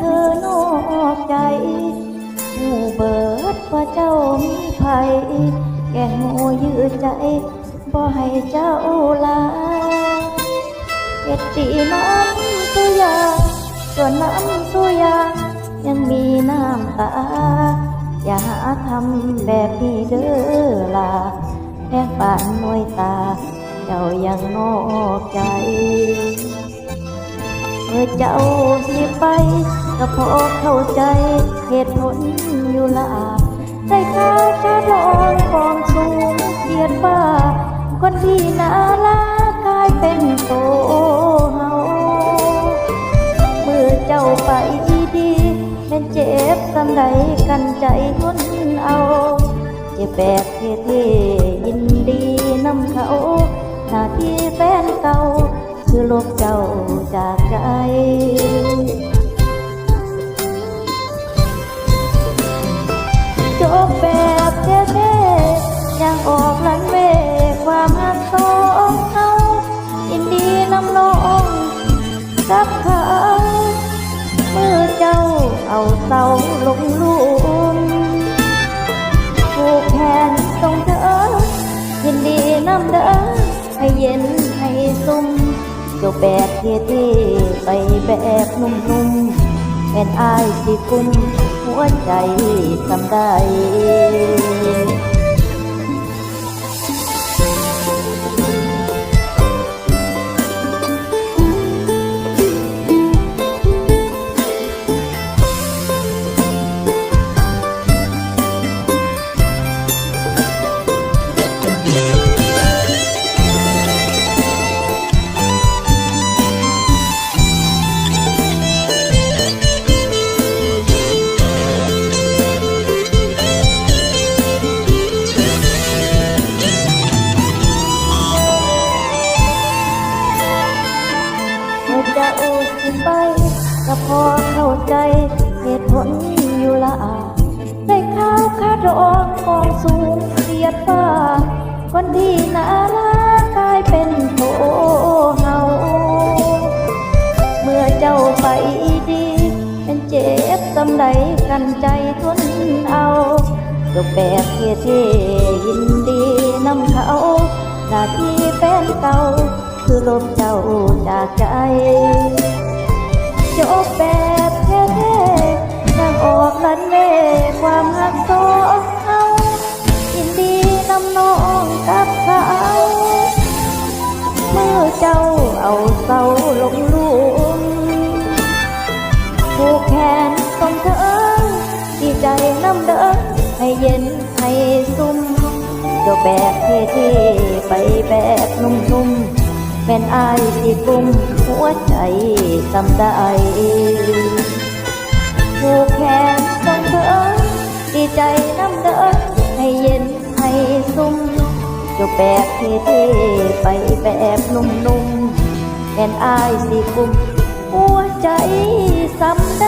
ธอนอกใจหูเบิดว่าเจ้ามีภัยแก่หูยืดใจบ่ให้เจ้าลาเฮ็ดดีน้ำตัวยาส่วนน้ำตัวยายังมีน้ำตา อย่าหาทำแบบนี้เด้อล่ะแค่ปานหน่วยตา เจ้ายังนอกใจ เมื่อเจ้าสิไป ก็พอเข้าใจเหตุผลอยู่ละได้ค่าชาดอนกองสูงเกียดฟ้า คนที่น่ารักกลายเป็นโตเฮาเมื่อเจ้าไปดีแม่นเจ็บสำใดกันใจทนเอา เจ็บแบบเท่ๆยินดีนำเขาหน้าที่แฟนเก่าคือลบเจ้าจากใจ นดีนำนองกับเขาเมื่อเจ้าเอาเสาลงลุมผูกแขนตรงเธอยินดีน้ำเด้อให้เย็นให้ซุ่มจบแบบเท่ไปแบบนุ่มๆเป็นอายสิกุมหัวใจทำได้ ไปก็พอเข้าใจเหตุผลอยู่ละได้ข้าวคาดอกกองสูงเสียดฟ้า คนที่น่ารักกลายเป็นโถเฮาเมื่อเจ้าไปดี เป็นเจ็บสำใดกันใจทนเอาจบแบบเท่ๆยินดีนำเขาหน้าที่แฟนเก่าคือลบเจ้า จากใจ จบแบบเท่ๆยังออกลันเล่ความหักสองเขายินดีนำน้องกับเขาเมื่อเจ้าเอาเสาลงลุมผูกแขนตรงเธอดีใจน้ำเดินให้เย็นให้ซุ่มจ้าแบบเท่ๆไปแบบนุ่มๆ เป็นอายที่กุมหัวใจจำได้ผูกแขนตรงเธอดีใจน้ำเดินให้เย็นให้ซุ่มจบแบบเท่ๆไปแบบนุ่มๆเป็นอายสิกุมหัวใจซ้ำได้